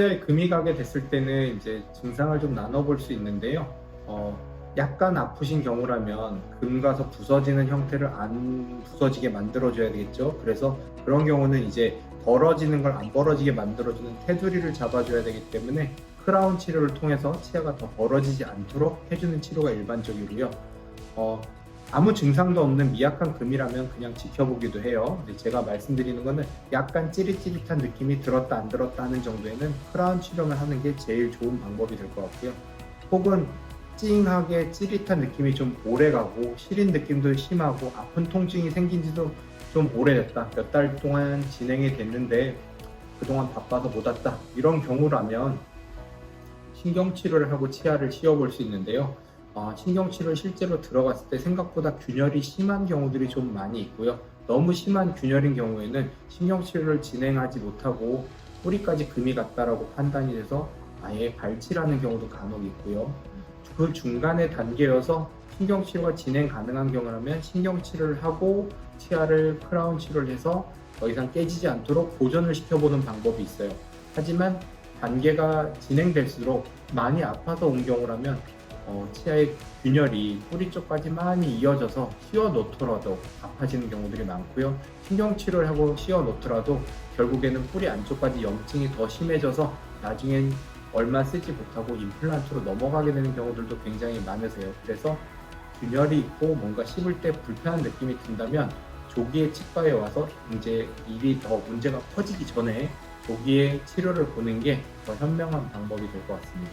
치아에 금이 가게 됐을 때는 이제 증상을 좀 나눠볼 수 있는데요. 어, 약간 아프신 경우라면 금 가서 부서지는 형태를 안 부서지게 만들어줘야 되겠죠. 그래서 그런 경우는 이제 벌어지는 걸 안 벌어지게 만들어주는 테두리를 잡아줘야 되기 때문에 크라운 치료를 통해서 치아가 더 벌어지지 않도록 해주는 치료가 일반적이고요. 어, 아무 증상도 없는 미약한 금이라면 그냥 지켜보기도 해요. 근데 제가 말씀드리는 거는 약간 찌릿찌릿한 느낌이 들었다 안 들었다 하는 정도에는 크라운 치료를 하는 게 제일 좋은 방법이 될 것 같고요. 혹은 찡하게 찌릿한 느낌이 좀 오래 가고 시린 느낌도 심하고 아픈 통증이 생긴 지도 좀 오래됐다. 몇 달 동안 진행이 됐는데 그동안 바빠서 못 왔다. 이런 경우라면 신경치료를 하고 치아를 씌워볼 수 있는데요. 어, 신경치료 실제로 들어갔을 때 생각보다 균열이 심한 경우들이 좀 많이 있고요. 너무 심한 균열인 경우에는 신경치료를 진행하지 못하고 뿌리까지 금이 갔다라고 판단이 돼서 아예 발치라는 경우도 간혹 있고요. 그 중간의 단계여서 신경치료가 진행 가능한 경우라면 신경치료를 하고 치아를 크라운 치료를 해서 더 이상 깨지지 않도록 보존을 시켜보는 방법이 있어요. 하지만 단계가 진행될수록 많이 아파서 온 경우라면 어, 치아의 균열이 뿌리 쪽까지 많이 이어져서 씌워 놓더라도 아파지는 경우들이 많고요. 신경치료를 하고 씌워 놓더라도 결국에는 뿌리 안쪽까지 염증이 더 심해져서 나중엔 얼마 쓰지 못하고 임플란트로 넘어가게 되는 경우들도 굉장히 많으세요. 그래서 균열이 있고 뭔가 씹을 때 불편한 느낌이 든다면 조기에 치과에 와서 이제 일이 더 문제가 커지기 전에 조기에 치료를 보는 게 더 현명한 방법이 될 것 같습니다.